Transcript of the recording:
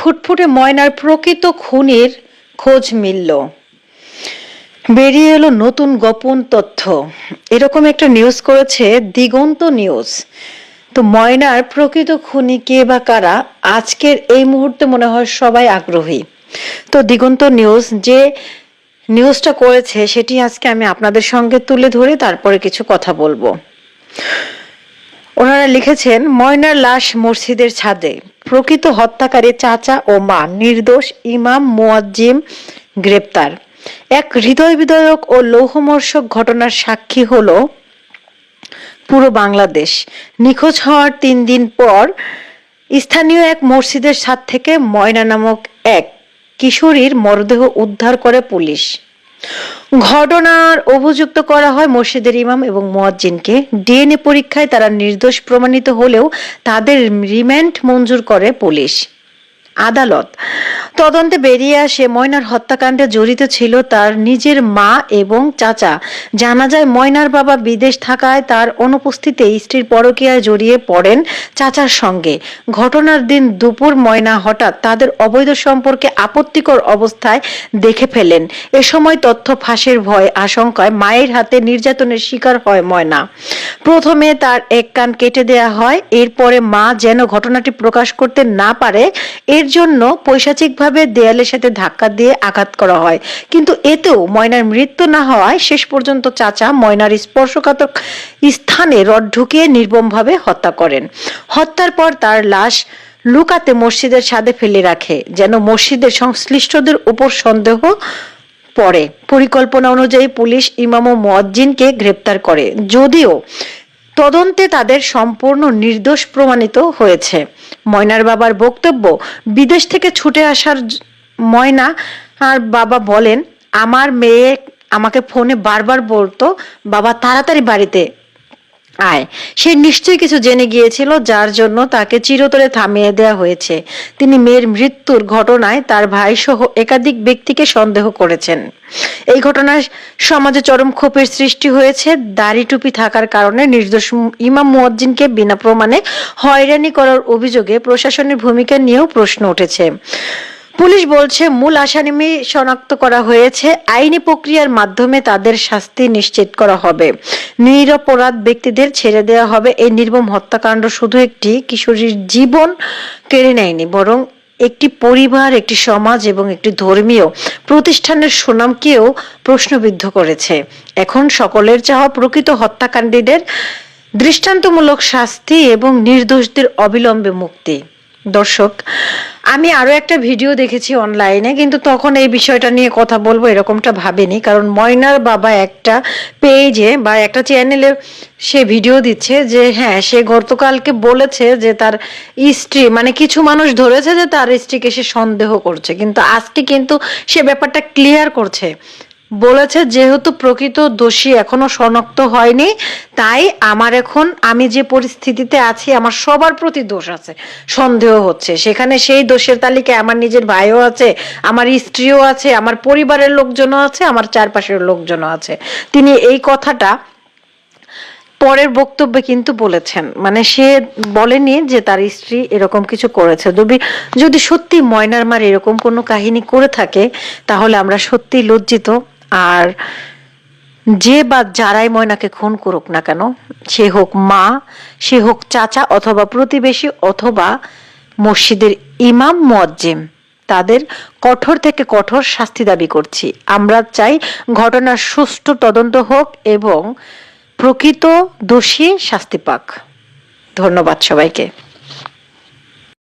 ফুটফুটে ময়নার প্রকৃত খুনির খোঁজ মিলল। বেরিয়ে এলো নতুন গোপন তথ্য। এরকম একটা নিউজ করেছে দিগন্ত নিউজ তো ময়নার প্রকৃত খুনি কে বা কারা? আজকের এই মুহূর্তে মনে হয় সবাই আগ্রহী। তো দিগন্ত নিউজ যে নিউজটা করেছে সেটি আজকে আমি আপনাদের সঙ্গে তুলে ধরে তারপরে কিছু কথা বলব। ওনারা লিখেছেন, ময়নার লাশ মসজিদের ছাদে। প্রকৃত হত্যাকারী চাচা ও মা, নির্দোষ ইমাম মোয়াজ্জিম গ্রেপ্তার। এক হৃদয় বিদারক ও লৌহমর্ষক ঘটনার সাক্ষী হলো পুরো বাংলাদেশ। নিখোঁজ হওয়ার তিন দিন পর স্থানীয় এক মসজিদের ছাদ থেকে ময়না নামক এক কিশোরীর মরদেহ উদ্ধার করে পুলিশ। ঘটনার অভিযুক্ত করা হয় মসজিদের ইমাম এবং মোয়াজ্জিনকে। ডিএনএ পরীক্ষায় তারা নির্দোষ প্রমাণিত হলেও তাদের রিমান্ড মঞ্জুর করে পুলিশ। আদালত তদন্তে বেরিয়ে আসে ময়নার হত্যাকাণ্ডে জড়িত ছিল তার নিজের মা এবং চাচা। জানা যায় ময়নার বাবা বিদেশ থাকায় তার অনুপস্থিতিতে স্ত্রীর পরকীয়ায় জড়িয়ে পড়েন চাচার সঙ্গে। ঘটনার দিন দুপুর ময়না হঠাৎ তাদের অবৈধ সম্পর্কে আপত্তিকর অবস্থায় দেখে ফেলেন। এ সময় তথ্য ফাঁসের ভয় আশঙ্কায় মায়ের হাতে নির্যাতনের শিকার হয় ময়না। প্রথমে তার এক কান কেটে দেয়া হয়, এরপরে মা যেন ঘটনাটি প্রকাশ করতে না পারে, এর জন্য পৈশাচিকভাবে দেয়ালের সাথে ধাক্কা দিয়ে আঘাত করা হয়? কিন্তু এতেও ময়নার মৃত্যু না হওয়ায় শেষ পর্যন্ত চাচা ময়নার স্পর্শকাতর স্থানে রড ঢুকিয়ে নির্মমভাবে হত্যা করেন। হত্যার পর তার লাশ লুকাতে মসজিদের ছাদে ফেলে রাখে, যেন মসজিদের সংশ্লিষ্টদের উপর সন্দেহ পরে পরিকল্পনা অনুযায়ী পুলিশ ইমাম ও মুয়াজ্জিনকে গ্রেপ্তার করে। যদিও তদন্তে তাদের সম্পূর্ণ নির্দোষ প্রমাণিত হয়েছে। ময়নার বাবার বক্তব্য, বিদেশ থেকে ছুটে আসার ময়না আর বাবা বলেন, আমার মেয়ে আমাকে ফোনে বারবার বলতো, বাবা, তাড়াতাড়ি বাড়িতে আয়। সে নিশ্চয়ই কিছু জেনে গিয়েছিল, যার জন্য তাকে চিরতরে থামিয়ে দেওয়া হয়েছে। তিনি মেয়ের মৃত্যুর ঘটনায় তার ভাই সহ একাধিক ব্যক্তিকে সন্দেহ করেছেন। এই ঘটনায় সমাজে চরম ক্ষোভের সৃষ্টি হয়েছে। দাড়ি টুপি থাকার কারণে নির্দোষ ইমাম মুয়াজ্জিনকে বিনা প্রমাণে হয়রানি করার অভিযোগে প্রশাসনের ভূমিকা নিয়েও প্রশ্ন উঠেছে। পুলিশ বলছে, মূল আসামি শনাক্ত করা হয়েছে। আইনি প্রক্রিয়ার মাধ্যমে তাদের শাস্তি নিশ্চিত করা হবে। নিরপরাধ ব্যক্তিদের ছেড়ে দেওয়া হবে। এই নির্মম হত্যাকাণ্ড শুধু একটি কিশোরীর জীবন কেড়ে নেয়নি, বরং একটি পরিবার, একটি সমাজ এবং একটি ধর্মীয় প্রতিষ্ঠানের সুনামকেও প্রশ্নবিদ্ধ করেছে। এখন সকলের চাওয়া প্রকৃত হত্যাকাণ্ডীদের দৃষ্টান্তমূলক শাস্তি এবং নির্দোষদের অবিলম্বে মুক্তি। দর্শক আমি আরও একটা ভিডিও দেখেছি অনলাইনে কিন্তু তখন এই বিষয়টা নিয়ে কথা বলব এরকমটা ভাবেনি। কারণ ময়নার বাবা একটা পেজে বা একটা চ্যানেলে সে ভিডিও দিচ্ছে যে হ্যাঁ সে গতকালকে বলেছে যে তার স্ত্রী মানে কিছু মানুষ ধরেছে যে তার স্ত্রীকে সে সন্দেহ করছে। কিন্তু আজকে কিন্তু সে ব্যাপারটা ক্লিয়ার করছে। বলেছে, যেহেতু প্রকৃত দোষী এখনও শনাক্ত হয়নি, তাই আমার এখন, আমি যে পরিস্থিতিতে আছি, আমার সবার প্রতি দোষ আছে, সন্দেহ হচ্ছে। সেখানে সেই দোষের তালিকায় আমার নিজের ভাইও আছে, আমার স্ত্রীও আছে, আমার পরিবারের লোকজনও আছে, আমার চারপাশের লোকজনও আছে। তিনি এই কথাটা পরের বক্তব্যে কিন্তু বলেছেন। মানে সে বলেনি যে তার স্ত্রী এরকম কিছু করেছে। যদি যদি সত্যি ময়নার মার এরকম কোনো কাহিনী করে থাকে, তাহলে আমরা সত্যি লজ্জিত। আর যে বা যারাই ময়নাকে খুন করুক না কেন, সে হোক মা, সে হোক চাচা অথবা প্রতিবেশী অথবা মসজিদের ইমাম, মুয়াজ্জিম, তাদের কঠোর থেকে কঠোর শাস্তি দাবি করছি। আমরা চাই ঘটনার সুষ্ঠু তদন্ত হোক এবং প্রকৃত দোষী শাস্তি পাক। ধন্যবাদ সবাইকে।